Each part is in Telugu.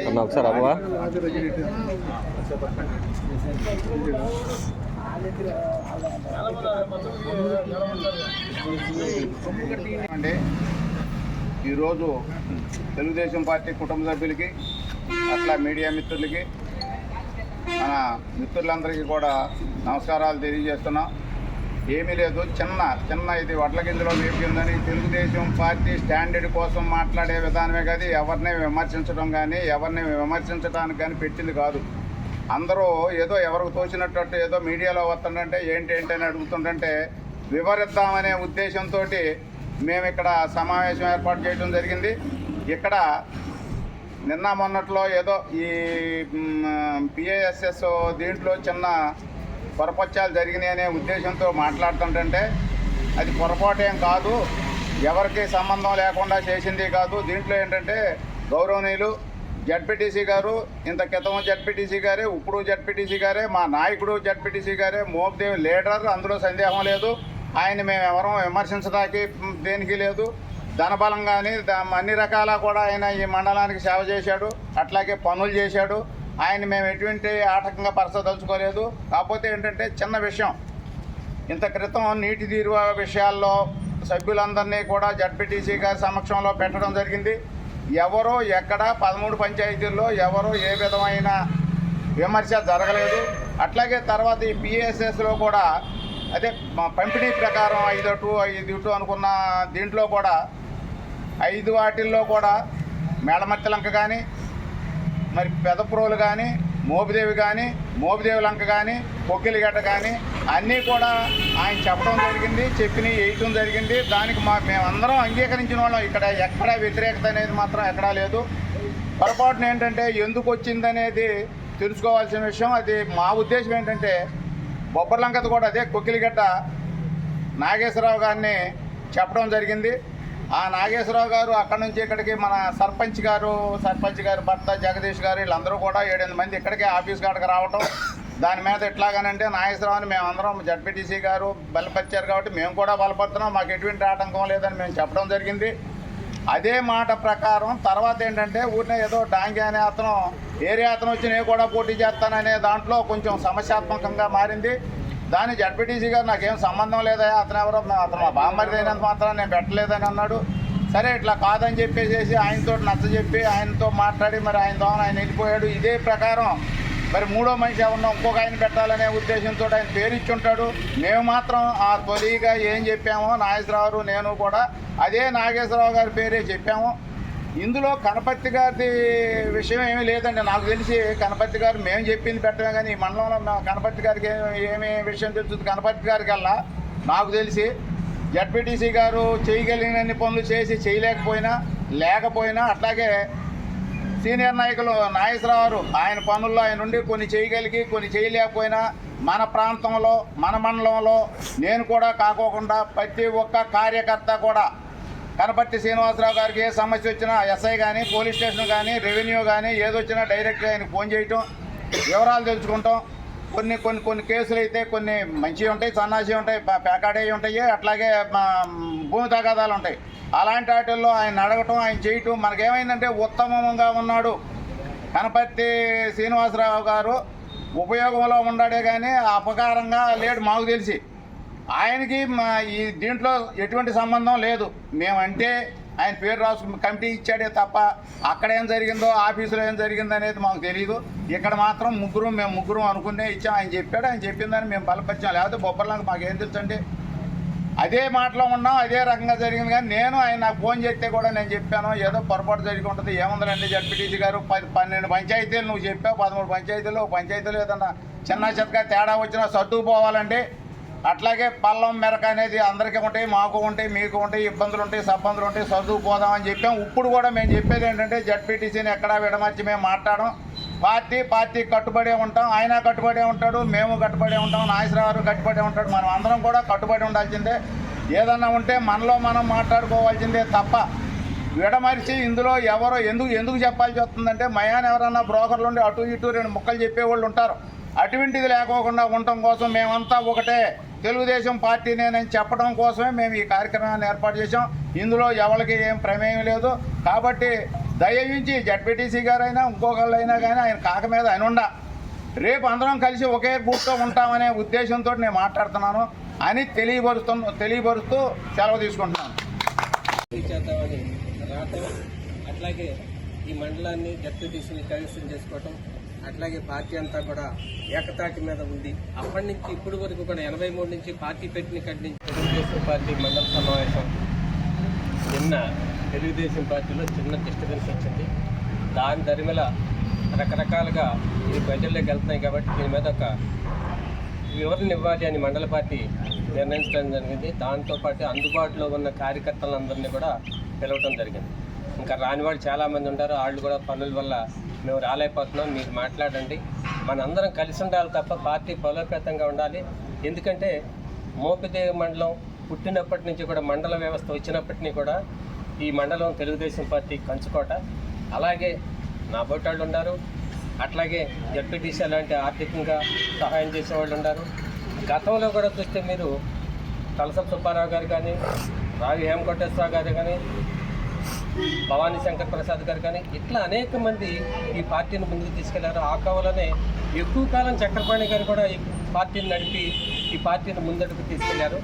అన్న ఒకసారి అవ్వవా? అంటే ఈరోజు తెలుగుదేశం పార్టీ కుటుంబ సభ్యులకి అట్లా మీడియా మిత్రులకి మన మిత్రులందరికీ కూడా నమస్కారాలు తెలియజేస్తున్నాం. ఏమీ లేదు. చిన్న చిన్న ఇది వడ్ల గింజలో వేపిందని తెలుగుదేశం పార్టీ స్టాండర్డ్ కోసం మాట్లాడే విధానమే కాదు ఎవరిని విమర్శించడం కానీ ఎవరిని విమర్శించడానికి కానీ పెట్టింది కాదు. అందరూ ఏదో ఎవరికి తోచినట్టు ఏదో మీడియాలో వస్తుందంటే ఏంటి ఏంటి అని అడుగుతుంటే వివరిద్దామనే ఉద్దేశంతో మేము ఇక్కడ సమావేశం ఏర్పాటు చేయడం జరిగింది. ఇక్కడ నిన్న మొన్నట్లో ఏదో ఈ పిఏఎస్ఎస్ దీంట్లో చిన్న పొరపచ్చాలు జరిగినాయి అనే ఉద్దేశంతో మాట్లాడుతుంటే అది పొరపాటేం కాదు ఎవరికి సంబంధం లేకుండా చేసింది కాదు. దీంట్లో ఏంటంటే గౌరవనీయులు జడ్పీటీసీ గారు ఇంత క్రితం జడ్పీటీసీ గారే ఇప్పుడు జడ్పీటీసీ గారే మా నాయకుడు జడ్పీటీసీ గారే మోబ్దేవ్ లీడర్ అందులో సందేహం లేదు. ఆయన మేము ఎవరూ విమర్శించడానికి దేనికి లేదు. ధనబలం కానీ అన్ని రకాల కూడా ఆయన ఈ మండలానికి సేవ చేశాడు. అట్లాగే పనులు చేశాడు. ఆయన మేము ఎటువంటి ఆటంకంగా పరచదలుచుకోలేదు కాకపోతే ఏంటంటే చిన్న విషయం. ఇంత క్రితం నీటి తీరువ విషయాల్లో సభ్యులందరినీ కూడా జడ్పీటీసీ గారి సమక్షంలో పెట్టడం జరిగింది. ఎవరో ఎక్కడ పదమూడు పంచాయతీల్లో ఎవరో ఏ విధమైన విమర్శ జరగలేదు. అట్లాగే తర్వాత ఈ పిఎస్ఎస్లో కూడా అదే పంపిణీ ప్రకారం ఐదు టు ఐదు ఇటు అనుకున్న దీంట్లో కూడా ఐదు వాటిల్లో కూడా మేడమత్తిలంక కానీ మరి పెదప్రోలు కానీ మోపిదేవి కానీ మోపిదేవి లంక కానీ పొక్కిలిగడ్డ కానీ అన్నీ కూడా ఆయన చెప్పడం జరిగింది చెప్పిన వేయటం జరిగింది. దానికి మా మేమందరం అంగీకరించిన వాళ్ళం. ఇక్కడ ఎక్కడా వ్యతిరేకత అనేది మాత్రం ఎక్కడా లేదు. పొరపాటున ఏంటంటే ఎందుకు వచ్చిందనేది తెలుసుకోవాల్సిన విషయం. అది మా ఉద్దేశం ఏంటంటే బొబ్బర్లంకది కూడా అదే కొక్కిలిగడ్డ నాగేశ్వరరావు గారిని చెప్పడం జరిగింది. ఆ నాగేశ్వరరావు గారు అక్కడ నుంచి ఇక్కడికి మన సర్పంచ్ గారు సర్పంచ్ గారు భర్త జగదీష్ గారు వీళ్ళందరూ కూడా ఏడెనిమిది మంది ఇక్కడికి ఆఫీస్ కాడకి రావటం. దాని మీద ఎట్లాగానంటే నాగేశ్వరరావుని మేమందరం జడ్పీటీసీ గారు బలపరిచారు కాబట్టి మేము కూడా బలపడుతున్నాం. మాకు ఎటువంటి ఆటంకం లేదని మేము చెప్పడం జరిగింది. అదే మాట ప్రకారం తర్వాత ఏంటంటే ఊరినే ఏదో డాంగి అనే అతను ఏరియా అతను వచ్చి నేను కూడా పోటీ చేస్తాననే దాంట్లో కొంచెం సమస్యాత్మకంగా మారింది. దానికి జడ్పీటీసీ గారు నాకేం సంబంధం లేదా అతను ఎవరో అతను మా బామ్మరిది అయినంత మాత్రం నేను పెట్టలేదని అన్నాడు. సరే ఇట్లా కాదని చెప్పేసి ఆయనతో నచ్చ చెప్పి ఆయనతో మాట్లాడి మరి ఆయన దోమని ఆయన వెళ్ళిపోయాడు. ఇదే ప్రకారం మరి మూడో మనిషి ఎవరన్నా ఇంకొక ఆయన పెట్టాలనే ఉద్దేశంతో ఆయన పేరు ఇచ్చి ఉంటాడు. మేము మాత్రం ఆ తొలిగా ఏం చెప్పామో నాగేశ్వరరావు నేను కూడా అదే నాగేశ్వరరావు గారి పేరే చెప్పాము. ఇందులో కనపర్తి గారి విషయం ఏమీ లేదండి. నాకు తెలిసి కనపర్తి గారు మేము చెప్పింది పెట్టమే కానీ ఈ మండలంలో కనపర్తి గారికి ఏమీ విషయం తెలుస్తుంది? కనపర్తి గారికల్లా నాకు తెలిసి జడ్పీటీసీ గారు చేయగలిగినన్ని పనులు చేసి చేయలేకపోయినా లేకపోయినా అట్లాగే సీనియర్ నాయకులు నాగేశ్వరరావు ఆయన పనుల్లో ఆయన నుండి కొన్ని చేయగలిగి కొన్ని చేయలేకపోయినా మన ప్రాంతంలో మన మండలంలో నేను కూడా కాకోకుండా ప్రతి ఒక్క కార్యకర్త కూడా కనపర్తి శ్రీనివాసరావు గారికి ఏ సమస్య వచ్చినా ఎస్ఐ కానీ పోలీస్ స్టేషన్ కానీ రెవెన్యూ కానీ ఏదొచ్చినా డైరెక్ట్గా ఆయన ఫోన్ చేయటం వివరాలు తెలుసుకుంటాం. కొన్ని కొన్ని కొన్ని కేసులు అయితే కొన్ని మంచివి ఉంటాయి సన్నాసి ఉంటాయి ప- ఉంటాయి అట్లాగే భూమి తగాదాలు ఉంటాయి. అలాంటి వాటిల్లో ఆయన అడగటం ఆయన చేయటం మనకేమైందంటే ఉత్తమంగా ఉన్నాడు. కనపర్తి శ్రీనివాసరావు గారు ఉపయోగంలో ఉన్నాడే కానీ అపకారంగా లేడు మాకు తెలిసి. ఆయనకి మా ఈ దీంట్లో ఎటువంటి సంబంధం లేదు. మేమంటే ఆయన పేరు రాసు కమిటీ ఇచ్చాడే తప్ప అక్కడ ఏం జరిగిందో ఆఫీసులో ఏం జరిగిందో అనేది మాకు తెలియదు ఇక్కడ మాత్రం ముగ్గురు మేము ముగ్గురు అనుకునే ఇచ్చాం. ఆయన చెప్పాడు ఆయన చెప్పిందని మేము బలపరిచాం. లేకపోతే బొబ్బర్లకు మాకేం తెలుసండి? అదే మాటలో ఉన్నాం అదే రకంగా జరిగింది. కానీ నేను ఆయన నాకు ఫోన్ చేస్తే కూడా నేను చెప్పాను ఏదో పొరపాటు జరిగి ఉంటుంది. ఏముందండి జడ్పీటీసీ గారు? పది పన్నెండు పంచాయతీలు నువ్వు చెప్పావు పదమూడు పంచాయతీలు పంచాయతీలు ఏదన్నా చిన్న చితక తేడా వచ్చినా సర్దుకుపోవాలండి. అట్లాగే పల్లం మెరక అనేది అందరికీ ఉంటాయి మాకు ఉంటాయి మీకు ఉంటాయి ఇబ్బందులు ఉంటాయి సబ్బందులు ఉంటాయి అని చెప్పాం. ఇప్పుడు కూడా మేము చెప్పేది ఏంటంటే జడ్పీటీసీని ఎక్కడా విడమర్చి మేము మాట్లాడడం. పార్టీ పార్టీ కట్టుబడే ఉంటాం ఆయన కట్టుబడే ఉంటాడు మేము కట్టుబడే ఉంటాం నాగేశ్వరరావు కట్టుబడే ఉంటాడు. మనం అందరం కూడా కట్టుబడి ఉండాల్సిందే. ఏదన్నా ఉంటే మనలో మనం మాట్లాడుకోవాల్సిందే తప్ప విడమరిచి ఇందులో ఎవరో ఎందుకు ఎందుకు చెప్పాల్సి వస్తుందంటే మయాన్ ఎవరన్నా బ్రోకర్లు ఉండి అటు ఇటు రెండు ముక్కలు చెప్పేవాళ్ళు ఉంటారు. అటువంటిది లేకోకుండా ఉండటం కోసం మేమంతా ఒకటే తెలుగుదేశం పార్టీనేనని చెప్పడం కోసమే మేము ఈ కార్యక్రమాన్ని ఏర్పాటు చేశాం. ఇందులో ఎవరికి ఏం ప్రమేయం లేదు. కాబట్టి దయవించి జడ్పీటీసీ గారైనా ఇంకొకళ్ళైనా కానీ ఆయన కాక మీద ఆయన ఉండ. రేపు అందరం కలిసి ఒకే గ్రూప్తో ఉంటామనే ఉద్దేశంతో నేను మాట్లాడుతున్నాను. అని తెలియపరుస్తు తెలియపరుస్తూ సెలవు తీసుకుంటున్నాను. అట్లాగే ఈ మండలాన్ని డెప్యూటీసీని కైవసం చేసుకోవటం అట్లాగే పార్టీ అంతా కూడా ఏకతాటి మీద ఉంది. అప్పటి నుంచి ఇప్పటి వరకు కూడా ఎనభై మూడు నుంచి పార్టీ పెట్టిన కట్టి నుంచి తెలుగుదేశం పార్టీ మండల సమావేశం నిన్న తెలుగుదేశం పార్టీలో చిన్న డిస్టర్బెన్స్ వచ్చింది. దాని దరిమిల రకరకాలుగా ఇది ప్రజల్లోకి వెళ్తున్నాయి కాబట్టి దీని మీద ఒక వివరణ ఇవ్వాలి అని మండల పార్టీ నిర్ణయించడం జరిగింది. దాంతోపాటు అందుబాటులో ఉన్న కార్యకర్తలందరినీ కూడా పిలవటం జరిగింది. ఇంకా రాని వాళ్ళు చాలామంది ఉంటారు. వాళ్ళు కూడా పనుల వల్ల మేము రాలేకపోతున్నాం మీరు మాట్లాడండి. మనందరం కలిసి ఉండాలి తప్ప పార్టీ బలోపేతంగా ఉండాలి. ఎందుకంటే మోపిదేవి మండలం పుట్టినప్పటి నుంచి కూడా మండల వ్యవస్థ వచ్చినప్పటినీ కూడా ఈ మండలం తెలుగుదేశం పార్టీ కంచుకోట. అలాగే నా బొట్టాళ్ళు ఉన్నారు. అట్లాగే జడ్పీటీసీ లాంటి ఆర్థికంగా సహాయం చేసేవాళ్ళు ఉన్నారు. గతంలో కూడా చూస్తే మీరు కలస సుబ్బారావు గారు కానీ రావి హేమకోటేశ్వరరావు గారు కానీ భవానీ శంకర్ ప్రసాద్ గారు కానీ ఇట్లా అనేక మంది ఈ పార్టీని ముందుకు తీసుకెళ్ళారు. ఆ కావాలనే ఎక్కువ కాలం చక్రపాణి గారు కూడా ఈ పార్టీని నడిపి ఈ పార్టీని ముందడుగు తీసుకెళ్ళారు.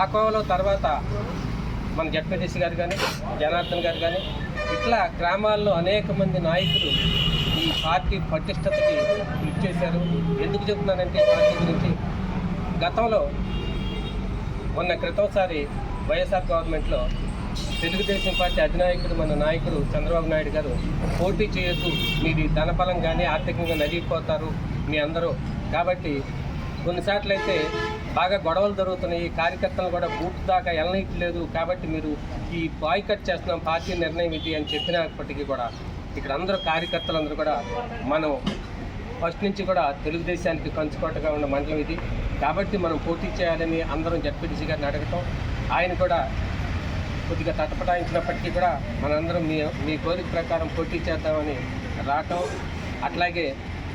ఆ కోవలో తర్వాత మన జడ్పీటీసీ గారు కానీ జనార్దన్ గారు కానీ ఇట్లా గ్రామాల్లో అనేక మంది నాయకులు ఈ పార్టీ పటిష్టతకి కృషి చేశారు. ఎందుకు చెప్తున్నానంటే ఈ పార్టీ గురించి. గతంలో మొన్న క్రితంసారి వైఎస్ఆర్ గవర్నమెంట్లో తెలుగుదేశం పార్టీ అధినాయకుడు మన నాయకుడు చంద్రబాబు నాయుడు గారు పోటీ చేయొద్దు. మీది ధనబలం కానీ ఆర్థికంగా నలిగిపోతారు మీ అందరూ. కాబట్టి కొన్నిసార్లు అయితే బాగా గొడవలు జరుగుతున్నాయి. కార్యకర్తలు కూడా బూట్ దాకా వెళ్ళనట్లేదు కాబట్టి మీరు ఈ బాయ్కట్ చేస్తున్నాం పార్టీ నిర్ణయం ఇది అని చెప్పినప్పటికీ కూడా ఇక్కడ అందరూ కార్యకర్తలందరూ కూడా మనం ఫస్ట్ నుంచి కూడా తెలుగుదేశానికి కంచుకోటగా ఉన్న మండలం ఇది. కాబట్టి మనం పోటీ చేయాలని అందరం జడ్పీటీసీ గారిని అడగటం ఆయన కూడా కొద్దిగా తటపటాయించినప్పటికీ కూడా మనందరం మీ మీ కోరిక ప్రకారం పోటీ చేద్దామని రావటం అట్లాగే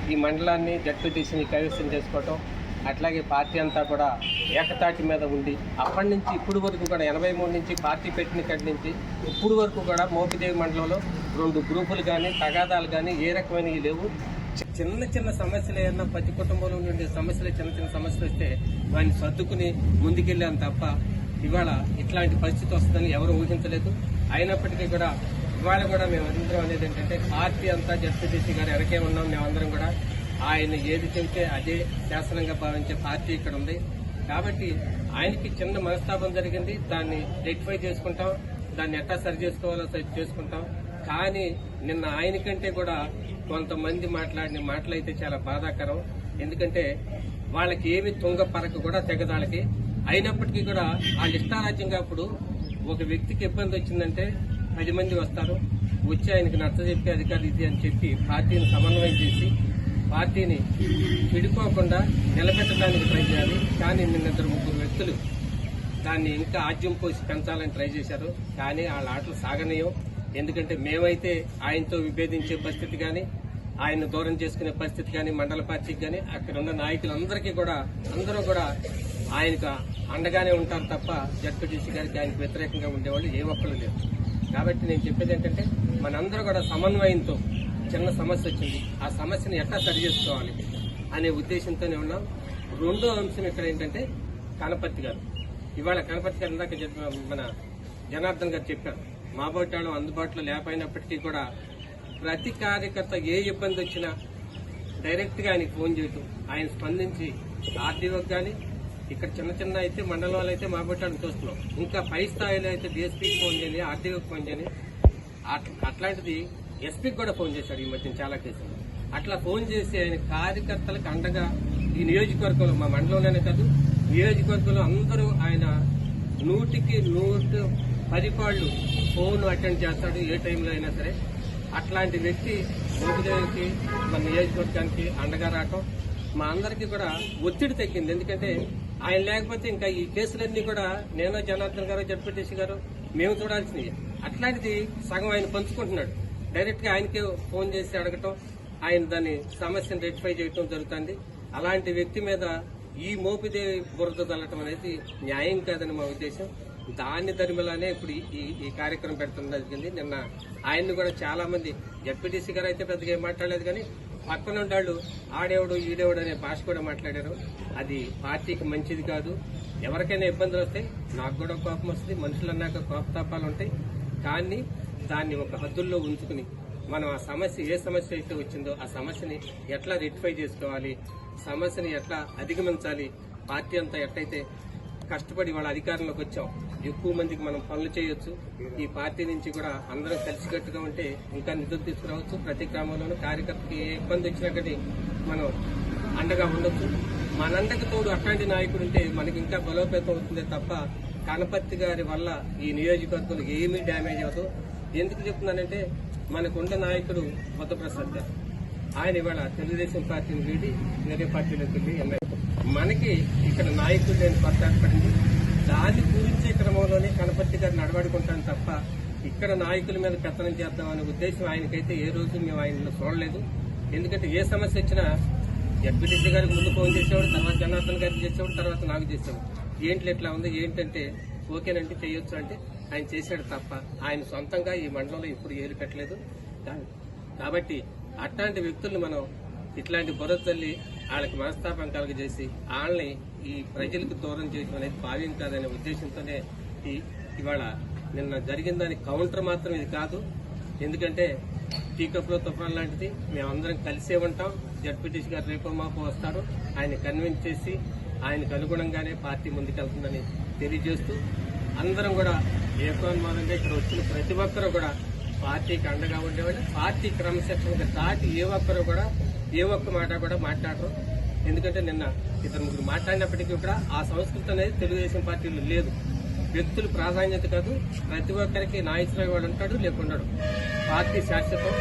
ఈ మండలాన్ని జడ్పీటీసీని కైవసం చేసుకోవటం అట్లాగే పార్టీ అంతా కూడా ఏకతాటి మీద ఉండి అప్పటి నుంచి ఇప్పుడు వరకు కూడా ఎనభై మూడు నుంచి పార్టీ పెట్టిన కాడి నుంచి ఇప్పుడు వరకు కూడా మోపిదేవి మండలంలో రెండు గ్రూపులు కానీ తగాదాలు కానీ ఏ రకమైనవి లేవు. చిన్న చిన్న సమస్యలు ఏమన్నా ప్రతి కుటుంబంలో ఉండే సమస్యలు చిన్న చిన్న సమస్యలు వస్తే వాటిని సర్దుకుని ముందుకెళ్ళాను తప్ప ఇవాళ ఇట్లాంటి పరిస్థితి వస్తుందని ఎవరు ఊహించలేదు. అయినప్పటికీ కూడా ఇవాళ కూడా మేము అందరం అనేది ఏంటంటే పార్టీ అంతా జస్టిస్ గారు వెనకే ఉన్నాం మేమందరం కూడా. ఆయన ఏది చెబితే అదే శాసనంగా భావించే పార్టీ ఇక్కడ ఉంది. కాబట్టి ఆయనకి చిన్న మనస్తాపం జరిగింది. దాన్ని రెక్టిఫై చేసుకుంటాం. దాన్ని ఎట్లా సరి చేసుకోవాలో సరి చేసుకుంటాం. కానీ నిన్న ఆయన కంటే కూడా కొంతమంది మాట్లాడిన మాటలైతే చాలా బాధాకరం. ఎందుకంటే వాళ్ళకి ఏమి తుంగ పరక కూడా తెగదాళ్ళకి అయినప్పటికీ కూడా వాళ్ళ ఇష్టారాజ్యంగా అప్పుడు ఒక వ్యక్తికి ఇబ్బంది వచ్చిందంటే పది మంది వస్తారు. వచ్చి ఆయనకి నచ్చజెప్పి అధికారులు ఇది అని చెప్పి పార్టీని సమన్వయం చేసి పార్టీని చెడిపోకుండా నిలబెట్టడానికి ట్రై చేయాలి. కానీ నిన్న ఇద్దరు ముగ్గురు వ్యక్తులు దాన్ని ఇంకా ఆజ్యం పోసి పెంచాలని ట్రై చేశారు. కానీ వాళ్ళ ఆటలు సాగనీయం. ఎందుకంటే మేమైతే ఆయనతో విభేదించే పరిస్థితి కానీ ఆయన దూరం చేసుకునే పరిస్థితి కానీ మండల పార్టీకి కానీ అక్కడ ఉన్న నాయకులందరికీ కూడా అందరూ కూడా ఆయనకు అండగానే ఉంటారు తప్ప జడ్పీటీసీ గారికి ఆయనకు వ్యతిరేకంగా ఉండేవాళ్ళు ఏ ఒక్కరు లేరు. కాబట్టి నేను చెప్పేది ఏంటంటే మనందరూ కూడా సమన్వయంతో చిన్న సమస్య వచ్చింది. ఆ సమస్యను ఎట్లా సరి చేసుకోవాలి అనే ఉద్దేశంతోనే ఉన్నాం. రెండో అంశం ఇక్కడ ఏంటంటే కనపర్తి గారు. ఇవాళ కనపర్తి గారు ఇందాక మన జనార్దన్ గారు చెప్పారు. మా బొట్టాళం అందుబాటులో లేకపోయినప్పటికీ కూడా ప్రతి కార్యకర్త ఏ ఇబ్బంది వచ్చినా డైరెక్ట్గా ఆయనకి ఫోన్ చేయటం ఆయన స్పందించి ఆర్డీఓకి కానీ ఇక్కడ చిన్న చిన్న అయితే మండలంలో అయితే మా చూస్తున్నాం ఇంకా పై స్థాయిలో అయితే డిఎస్పీకి ఫోన్ చేయాలి ఆర్థిక ఫోన్ చేయాలి అట్లాంటిది ఎస్పీకి కూడా ఫోన్ చేశాడు ఈ మధ్య చాలా కేసులు. అట్లా ఫోన్ చేసి ఆయన కార్యకర్తలకు అండగా ఈ నియోజకవర్గంలో మా మండలంలోనే కాదు నియోజకవర్గంలో అందరూ ఆయన నూటికి నూటు పది పాళ్ళు ఫోన్ అటెండ్ చేస్తాడు ఏ టైంలో అయినా సరే. అట్లాంటి వ్యక్తి లోకదేవికి మన నియోజకవర్గానికి అండగా రావటం మా అందరికీ కూడా ఒత్తిడి తగ్గింది ఎందుకంటే ఆయన లేకపోతే ఇంకా ఈ కేసులన్నీ కూడా నేను జనార్దన్ గారు జడ్పీటీసీ గారు మేము చూడాల్సినవి. అట్లాంటిది సగం ఆయన పంచుకుంటున్నాడు. డైరెక్ట్గా ఆయనకే ఫోన్ చేసి అడగటం ఆయన దాని సమస్యను రెక్టిఫై చేయటం జరుగుతుంది. అలాంటి వ్యక్తి మీద ఈ మోపిదే బురద తల్లటం అనేది న్యాయం కాదని మా ఉద్దేశం. దాన్ని దరిమిలానే ఇప్పుడు ఈ- ఈ ఈ కార్యక్రమం పెడుతుంది జరిగింది నిన్న ఆయన్ని కూడా చాలా మంది జడ్పీటీసీ గారు అయితే పెద్దగా ఏం మాట్లాడలేదు కానీ పక్కన ఉండాళ్ళు ఆడేవుడు ఈడేవుడు అనే భాష కూడా మాట్లాడారు. అది పార్టీకి మంచిది కాదు. ఎవరికైనా ఇబ్బందులు వస్తాయి నాకు కూడా కోపం వస్తుంది. మనుషులు అన్నాక కోపతాపాలు ఉంటాయి. కానీ దాన్ని ఒక హద్దుల్లో ఉంచుకుని మనం ఆ సమస్య ఏ సమస్య అయితే వచ్చిందో ఆ సమస్యని ఎట్లా రెక్టిఫై చేసుకోవాలి? సమస్యని ఎట్లా అధిగమించాలి? పార్టీ అంతా ఎట్లయితే కష్టపడి వాళ్ళ అధికారంలోకి వచ్చాం ఎక్కువ మందికి మనం పనులు చేయొచ్చు. ఈ పార్టీ నుంచి కూడా అందరం కలిసికట్టుగా ఉంటే ఇంకా నిధులు తీసుకురావచ్చు. ప్రతి గ్రామంలోనూ కార్యకర్తకి ఏ ఇబ్బంది వచ్చినా కానీ మనం అండగా ఉండొచ్చు. మనందరికి తోడు అట్లాంటి నాయకుడు ఉంటే మనకి ఇంకా బలోపేతం అవుతుంది తప్ప కనపర్తి గారి వల్ల ఈ నియోజకవర్గంలో ఏమీ డ్యామేజ్ అవ్వదు. ఎందుకు చెప్తున్నానంటే మనకుండ నాయకుడు బుద్ధప్రసాద్ గారు. ఆయన ఇవాళ తెలుగుదేశం పార్టీని వీడి వేరే పార్టీలోకి వెళ్ళి ఎమ్మెల్యే. మనకి ఇక్కడ నాయకుడు లేని కొత్త ఏర్పడింది. దాన్ని పూరించే క్రమంలోనే కనపర్తి గారు నడబడుకుంటాను తప్ప ఇక్కడ నాయకుల మీద పెత్తనం చేద్దామనే ఉద్దేశం ఆయనకైతే ఏ రోజు మేము ఆయన చూడలేదు. ఎందుకంటే ఏ సమస్య వచ్చినా ఎంపీటీసీ గారికి ముందు ఫోన్ చేసేవాడు తర్వాత జనార్దన్ గారికి చేసేవాడు తర్వాత నాకు చేసేవాడు. ఏంటి ఎట్లా ఉంది ఏంటంటే ఓకేనంటే చేయొచ్చు అంటే ఆయన చేశాడు తప్ప ఆయన సొంతంగా ఈ మండలంలో ఇప్పుడు ఏలు పెట్టలేదు. కాబట్టి అట్లాంటి వ్యక్తుల్ని మనం ఇట్లాంటి బురద తల్లి వాళ్ళకి మనస్తాపం కలుగజేసి వాళ్ళని ఈ ప్రజలకు దూరం చేయడం అనేది భావ్యం కాదనే ఉద్దేశంతోనే ఈ ఇవాళ నిన్న జరిగిన దానికి కౌంటర్ మాత్రం ఇది కాదు. ఎందుకంటే టీకప్లో తుఫాన్ లాంటిది మేమందరం కలిసే ఉంటాం. జడ్పీటీసీ గారు రేపో మాపో వస్తారు. ఆయన కన్విన్స్ చేసి ఆయనకు అనుగుణంగానే పార్టీ ముందుకెళ్తుందని తెలియజేస్తూ అందరం కూడా ఏకోన్మానంగా ఇక్కడ వచ్చిన ప్రతి ఒక్కరూ కూడా పార్టీకి అండగా ఉండేవాళ్ళు. పార్టీ క్రమశిక్షణగా దాటి ఏ ఒక్కరూ కూడా ఏ ఒక్క మాట కూడా మాట్లాడరు. ఎందుకంటే నిన్న ఇద్దరు ముగ్గురు మాట్లాడినప్పటికీ కూడా ఆ సంస్కృతి అనేది తెలుగుదేశం పార్టీలో లేదు. వ్యక్తులు ప్రాధాన్యత కాదు ప్రతి ఒక్కరికి నాయకులు వాడు ఉంటాడు లేకున్నాడు పార్టీ శాశ్వతం.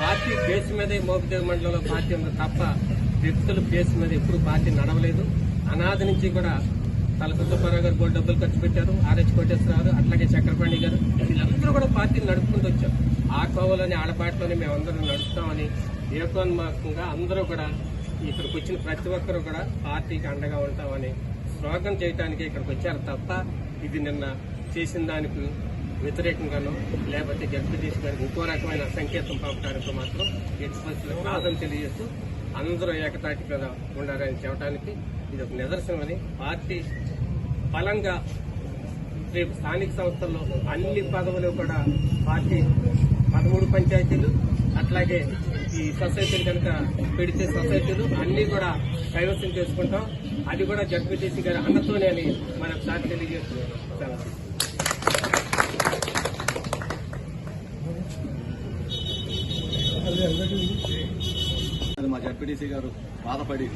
పార్టీ బేస్ మీదే మోపిదేవి మండలంలో పార్టీ ఉంది తప్ప వ్యక్తుల బేస్ మీద ఎప్పుడు పార్టీ నడవలేదు. అనాథ నుంచి కూడా తలసత్వపరావు గారు కూడా డబ్బులు ఖర్చు పెట్టారు ఆర్హెచ్ కోటేశ్వరరావు అట్లాగే చక్రపాణి గారు వీళ్ళందరూ కూడా పార్టీని నడుపుకుంటూ వచ్చారు. ఆ కోవలోని ఆడపాటలోనే మేమందరం నడుస్తామని ఏకోన్మాకంగా అందరూ కూడా ఇక్కడికి వచ్చిన ప్రతి ఒక్కరూ కూడా పార్టీకి అండగా ఉంటామని స్లోగన్ చేయడానికి ఇక్కడికి వచ్చారు తప్ప ఇది నిన్న చేసిన దానికి వ్యతిరేకంగానో లేకపోతే గెలుపు తీసుకోవడానికి ఇంకో రకమైన సంకేతం పంపడానికి మాత్రం ఎట్టి పరిస్థితుల్లో కాదని తెలియజేస్తూ అందరూ ఏకతాటి మీద ఉండాలని చెప్పడానికి ఇది ఒక నిదర్శనమని పార్టీ బలంగా రేపు స్థానిక సంస్థల్లో అన్ని పదవులు కూడా పార్టీ పదమూడు పంచాయతీలు అట్లాగే ఈ సొసైటీలు కనుక పెడితే సొసైటీలు అన్నీ కూడా కైవసం చేసుకుంటాం అది కూడా జడ్పీటీసీ గారి అన్నతోనే అని మనకు తెలియజేస్తున్నాం మా జడ్పీటీసీ గారు బాధపడి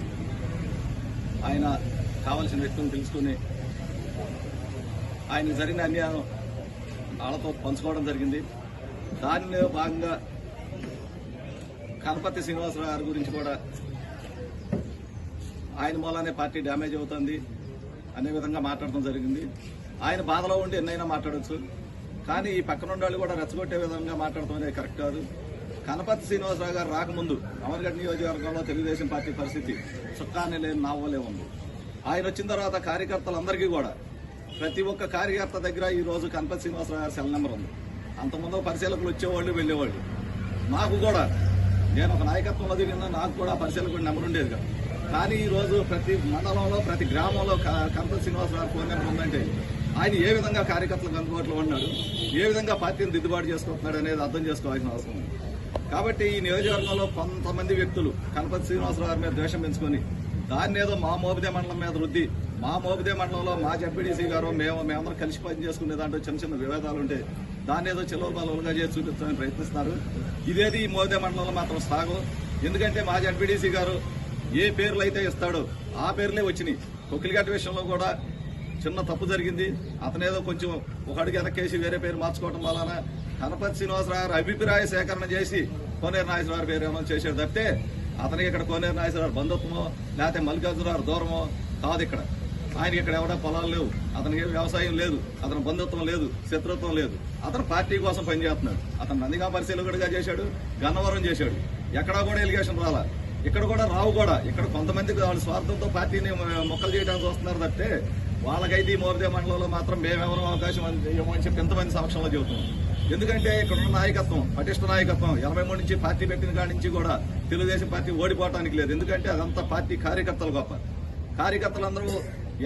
ఆయన కావలసిన వ్యక్తులను తెలుసుకుని ఆయన జరిగిన అన్యాయం వాళ్ళతో పంచుకోవడం జరిగింది. దానిలో భాగంగా కనపతి శ్రీనివాసరావు గారి గురించి కూడా ఆయన మూలానే పార్టీ డ్యామేజ్ అవుతుంది. అనే విధంగా మాట్లాడటం జరిగింది. ఆయన బాధలో ఉండి ఎన్నైనా మాట్లాడచ్చు. కానీ ఈ పక్కన వాళ్ళు కూడా రెచ్చగొట్టే విధంగా మాట్లాడటం అనేది కరెక్ట్ కాదు. కనపతి శ్రీనివాసరావు గారు రాకముందు అమర్గఢ్ నియోజకవర్గంలో తెలుగుదేశం పార్టీ పరిస్థితి చుక్కానే లేని నావ్వలే ఉంది. ఆయన వచ్చిన తర్వాత కార్యకర్తలందరికీ కూడా ప్రతి ఒక్క కార్యకర్త దగ్గర ఈ రోజు కనపతి శ్రీనివాసరావు గారి సెల్ నెంబర్ ఉంది. అంతకుముందు పరిశీలకులు వచ్చేవాళ్ళు వెళ్ళేవాళ్ళు. మాకు కూడా నేను ఒక నాయకత్వంలో తిరిగినా నాకు కూడా పరిశీలన నెంబర్ ఉండేది కాదు. కానీ ఈరోజు ప్రతి మండలంలో ప్రతి గ్రామంలో కంపల్ కనపతి శ్రీనివాసరావు ఫోన్ నెంబర్ ఉందంటే ఆయన ఏ విధంగా కార్యకర్తలకు అందుబాటులో ఉన్నాడు ఏ విధంగా పార్టీని దిద్దుబాటు చేసుకుంటున్నాడు అనేది అర్థం చేసుకోవాల్సిన అవసరం ఉంది. కాబట్టి ఈ నియోజకవర్గంలో కొంతమంది వ్యక్తులు కనపతి శ్రీనివాసరావు గారి మీద ద్వేషం పెంచుకొని దాన్ని ఏదో మా మోపిదే మండలం మీద రుద్ది మా మోపిదే మండలంలో మా జడ్పీడీసీ గారు మేము మేమందరం కలిసి పని చేసుకునే దాంట్లో చిన్న చిన్న విభేదాలు ఉంటే దాన్ని ఏదో చిల్లర చేసి చూపించడానికి ప్రయత్నిస్తున్నారు ఇదేది ఈ మోపిదే మండలంలో మాత్రం సాగు. ఎందుకంటే మా జడ్పీడీసీ గారు ఏ పేర్లు అయితే ఇస్తాడో ఆ పేర్లే వచ్చినాయి. కొక్కిలిగట్ట విషయంలో కూడా చిన్న తప్పు జరిగింది. అతనేదో కొంచెం ఒక అడుగు వెనకేసి వేరే పేరు మార్చుకోవడం వలన కనపతి శ్రీనివాసరావు గారు అభిప్రాయ సేకరణ చేసి కోనేరు నాగేశ్వరరావు పేరు ఏమో చేసాడు తప్పితే అతనికి ఇక్కడ కోనేరు నాగేశ్వరరావు బంధుత్వమో లేకపోతే మల్లికార్జునరావు దూరమో కాదు ఇక్కడ. ఆయనకి ఇక్కడ ఎవడా? పొలాలు లేవు. అతనికి వ్యవసాయం లేదు. అతని బంధుత్వం లేదు. శత్రుత్వం లేదు. అతను పార్టీ కోసం పనిచేస్తున్నాడు అతను నందిగా పరిశీలకుడిగా చేశాడు. గన్నవరం చేశాడు. ఎక్కడా కూడా ఎలిగేషన్ రాలా. ఇక్కడ కూడా రావు కూడా. ఇక్కడ కొంతమంది వాళ్ళ స్వార్థంతో పార్టీని మొక్కలు చేయడానికి వస్తున్నారు తప్పితే వాళ్ళకైతే ఈ మోర్దే మండలంలో మాత్రం మేమెవరో అవకాశం ఏమో అని చెప్పి ఎంతమంది సమక్షంలో చెబుతున్నాం. ఎందుకంటే ఇక్కడ ఉన్న నాయకత్వం పటిష్ట నాయకత్వం ఎనభై మూడు నుంచి పార్టీ పెట్టిన కాడి నుంచి కూడా తెలుగుదేశం పార్టీ ఓడిపోవటానికి లేదు. ఎందుకంటే అదంతా పార్టీ కార్యకర్తలు గొప్ప. కార్యకర్తలందరూ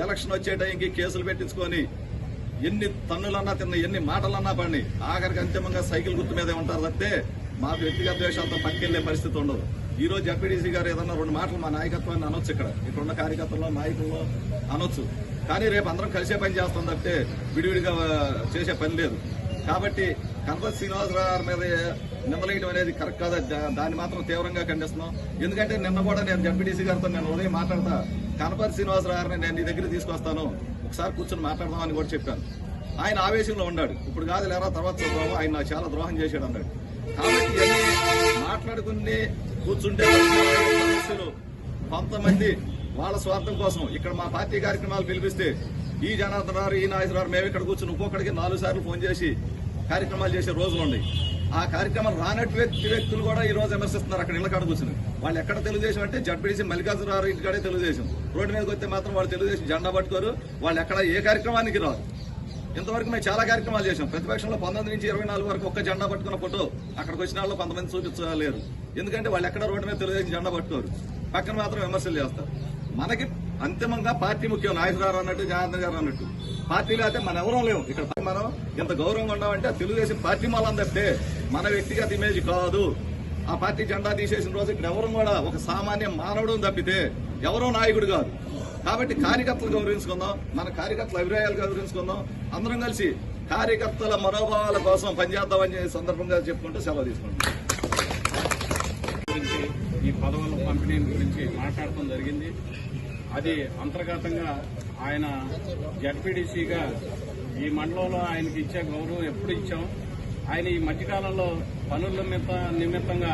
ఎలక్షన్ వచ్చే టైంకి కేసులు పెట్టించుకొని ఎన్ని తన్నులన్నా తిన్న ఎన్ని మాటలన్నా పడి ఆఖరికి అంతిమంగా సైకిల్ గుర్తు మీదే ఉంటారు తప్పితే మాకు వ్యక్తిగత ద్వేషాలతో పక్కెళ్ళే పరిస్థితి ఉండదు. ఈ రోజు ఎంపీడీసీ గారు ఏదన్నా రెండు మాటలు మా నాయకత్వాన్ని అనొచ్చు ఇక్కడ. ఇక్కడున్న కార్యకర్తల్లో నాయకుల్లో అనొచ్చు. కానీ రేపు అందరం కలిసే పని చేస్తాం తప్పితే విడివిడిగా చేసే పని లేదు. కాబట్టి కనపతి శ్రీనివాసరావు గారి మీద నిందలేయడం అనేది కరెక్ట్ కాదు? దాన్ని మాత్రం తీవ్రంగా ఖండిస్తున్నాం. ఎందుకంటే నిన్న కూడా నేను జడ్పీటీసీ గారితో నేను ఉదయం మాట్లాడతా కనపతి శ్రీనివాసరావు గారిని నేను నీ దగ్గర తీసుకొస్తాను. ఒకసారి కూర్చొని మాట్లాడదామని కూడా చెప్పాను. ఆయన ఆవేశంలో ఉన్నాడు. ఇప్పుడు కాదు లేరా తర్వాత చూద్దాము ఆయన నాకు చాలా ద్రోహం చేశాడు అన్నాడు. కాబట్టి ఇవన్నీ మాట్లాడుకుని కూర్చుంటే సమస్యలు కొంతమంది వాళ్ళ స్వార్థం కోసం. ఇక్కడ మా పార్టీ కార్యక్రమాలు పిలిపిస్తే ఈ జనార్దన్ రారు ఈ నాయకుడు మేము ఇక్కడ కూర్చుని ఒక్కొక్కడికి నాలుగు సార్లు ఫోన్ చేసి కార్యక్రమాలు చేసే రోజులు ఉన్నాయి. ఆ కార్యక్రమం రానట్టు వ్యక్తులు కూడా ఈ రోజు విమర్శిస్తున్నారు. అక్కడ ఇళ్ళ కాడ కూర్చుని. వాళ్ళు ఎక్కడ తెలుగుదేశం అంటే జడ్పీడీసీ మల్లికార్జున రావు ఇంటికాడే తెలుగుదేశం. రోడ్డు మీదకి వస్తే మాత్రం వాళ్ళు తెలుగుదేశం జెండా పట్టుకోరు. వాళ్ళు ఎక్కడ ఏ కార్యక్రమానికి రాదు ఇంతవరకు మేము చాలా కార్యక్రమాలు చేశాం. ప్రతిపక్షంలో పంతొమ్మిది నుంచి ఇరవై నాలుగు వరకు ఒక్క జెండా పట్టుకున్న ఫోటో అక్కడికి వచ్చిన వాళ్ళు కొంతమంది చూపించలేరు ఎందుకంటే వాళ్ళు ఎక్కడ రోడ్డు మీద తెలుగుదేశం జెండా పట్టుకోరు. పక్కన మాత్రం విమర్శలు చేస్తారు. మనకి అంతిమంగా పార్టీ ముఖ్యం. నాయకురారు గారు అన్నట్టు జనార్దన్ గారు అన్నట్టు. పార్టీలో అయితే మన ఎవరం లేవు. ఇక్కడ మనం ఎంత గౌరవంగా ఉన్నామంటే తెలుగుదేశం పార్టీ మాలం తప్పితే మన వ్యక్తిగత ఇమేజ్ కాదు. ఆ పార్టీ జెండా తీసేసిన రోజు ఇక్కడ ఎవరు కూడా ఒక సామాన్య మానవుడు తప్పితే ఎవరో నాయకుడు కాదు. కాబట్టి కార్యకర్తలు గౌరవించుకుందాం. మన కార్యకర్తల అభిప్రాయాలు గౌరవించుకుందాం. అందరం కలిసి కార్యకర్తల మనోభావాల కోసం పనిచేద్దామని చెప్పి సందర్భంగా చెప్పుకుంటూ సెలవు తీసుకుంటాం గురించి ఈ పదవుల పంపిణీ గురించి మాట్లాడటం జరిగింది. అది అంతర్గతంగా ఆయన జడ్పీడీసీగా ఈ మండలంలో ఆయనకి ఇచ్చే గౌరవం ఎప్పుడు ఇచ్చాం. ఆయన ఈ మధ్యకాలంలో పనుల నిమిత్త నిమిత్తంగా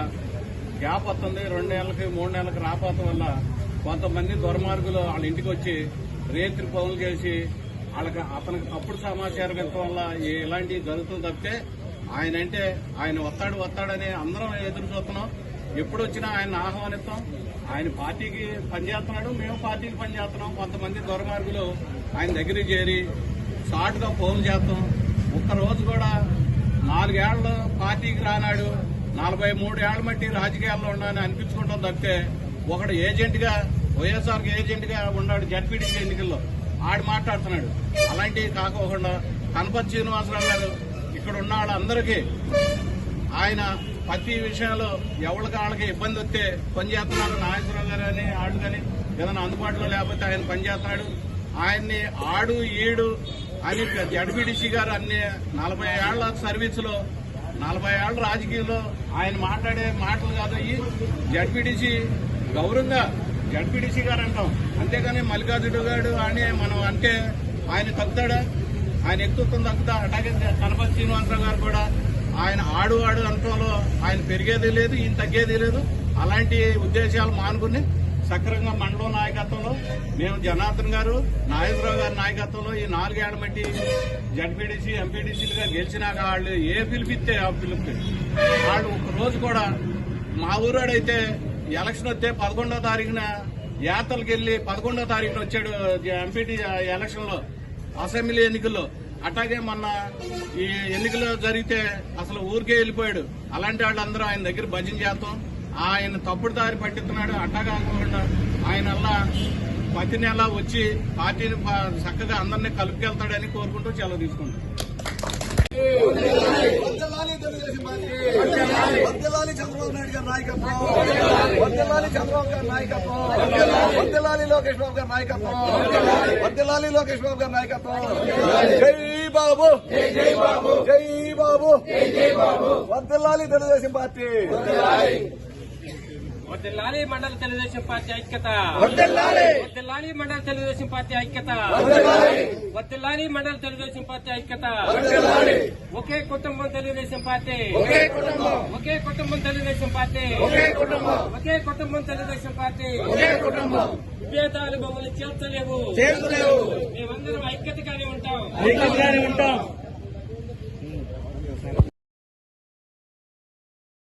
గ్యాప్ వస్తుంది. రెండు నెలలకి మూడు నెలలకి రాపోవటం వల్ల కొంతమంది దుర్మార్గులు వాళ్ళ ఇంటికి వచ్చి రేత్రి పనులు చేసి వాళ్ళకి అతనికి తప్పుడు సమాచారం ఇవ్వడం వల్ల ఇలాంటివి జరుగుతుంది తప్పితే ఆయన అంటే ఆయన వస్తాడు వస్తాడని అందరం ఎదురు చూస్తున్నాం. ఎప్పుడు వచ్చినా ఆయన ఆహ్వానిస్తాం. ఆయన పార్టీకి పనిచేస్తున్నాడు మేము పార్టీకి పనిచేస్తున్నాం. కొంతమంది దుర్మార్గులు ఆయన దగ్గరికి చేరి షార్ట్గా ఫోన్ చేస్తాం. ఒక్క రోజు కూడా నాలుగేళ్ళు పార్టీకి రానాడు. నలభై మూడేళ్ళ మట్టి రాజకీయాల్లో ఉన్నాయని అనిపించుకుంటాం తప్పితే ఒకడు ఏజెంట్గా వైఎస్ఆర్కి ఏజెంట్గా ఉన్నాడు జడ్పీటీసీ ఎన్నికల్లో. ఆడు మాట్లాడుతున్నాడు. అలాంటివి కాకోకుండా కనపతి శ్రీనివాసరావు గారు ఇక్కడ ఉన్న వాళ్ళందరికీ ఆయన ప్రతి విషయంలో ఎవరికి వాళ్ళకి ఇబ్బంది వస్తే పనిచేస్తున్నాడు నాగేశ్వరరావు గారు అని ఆడు కానీ ఏదైనా అందుబాటులో లేకపోతే ఆయన పనిచేస్తున్నాడు ఆయన్ని ఆడు ఈడు అని జడ్బీడీసీ గారు అన్ని నలభై ఏళ్ళ సర్వీసులో నలభై ఏళ్ళ రాజకీయంలో ఆయన మాట్లాడే మాటలు కాదు అయ్యి జడ్పీడీసీ గౌరవంగా జడ్పీడీసీ గారు అంటాం. అంతేగాని మల్లికార్జుడు గారు అని మనం అంటే ఆయన తగ్గుతాడా? ఆయన ఎక్కుతుంది తగ్గుతా? అట్లాగే కనపతి శ్రీనివాసరావు గారు కూడా ఆయన ఆడువాడు ఆడు అనటంలో ఆయన పెరిగేది లేదు ఈయన తగ్గేది లేదు. అలాంటి ఉద్దేశాలు మానుకుని సక్రమంగా మండలం నాయకత్వంలో మేము జనార్దన్ గారు నాగేశ్వరరావు గారి నాయకత్వంలో ఈ నాలుగేళ్ళ బట్టి జడ్పీడీసీ ఎంపీడీసీలుగా గెలిచినాక వాళ్ళు ఏ పిలిపిస్తే ఆ పిలుపు. వాళ్ళు ఒక రోజు కూడా మా ఊరోడైతే ఎలక్షన్ వస్తే పదకొండో తారీఖున యాత్రలకు వెళ్ళి పదకొండో తారీఖున వచ్చాడు ఎంపీటీ ఎలక్షన్లో అసెంబ్లీ ఎన్నికల్లో. అట్లాగే మొన్న ఈ ఎన్నికలు జరిగితే అసలు ఊరికే వెళ్ళిపోయాడు. అలాంటి వాళ్ళందరూ ఆయన దగ్గర భజన చేస్తాం. ఆయన తప్పుడు దారి పట్టిస్తున్నాడు. అట్టా కాకుండా ఆయన అలా ప్రతి నెల వచ్చి పార్టీని చక్కగా అందరినీ కలుపుకెళ్తాడని కోరుకుంటూ సెలవు తీసుకుంటాం వందలాలి తెలుగుదేశం పార్టీ వందలాలి చంద్రబాబు నాయుడు గారి నాయకత్వం వందలాలి చంద్రబాబు గారి నాయకత్వం వందలాలి లోకేష్ బాబు గారి నాయకత్వం వందలాలి లోకేష్ బాబు గారి నాయకత్వం జై బాబు జై బాబు జై బాబు జై బాబు వందలాలి తెలుగుదేశం పార్టీ వర్దిల్లాలి మండల తెలుగుదేశం పార్టీ ఐక్యత. వర్దిల్లాలి మండల తెలుగుదేశం పార్టీ ఐక్యత. వర్దిల్లాలి మండల తెలుగుదేశం పార్టీ ఐక్యత. ఒకే కుటుంబం తెలుగుదేశం పార్టీ. ఒకే కుటుంబం. తెలుగుదేశం పార్టీ. ఒకే కుటుంబం. తెలుగుదేశం పార్టీ. విభేదాలు మమ్మల్ని చేర్చలేవు. మేమందరం ఐక్యతగానే ఉంటాం. ఐక్యంగానే ఉంటాం.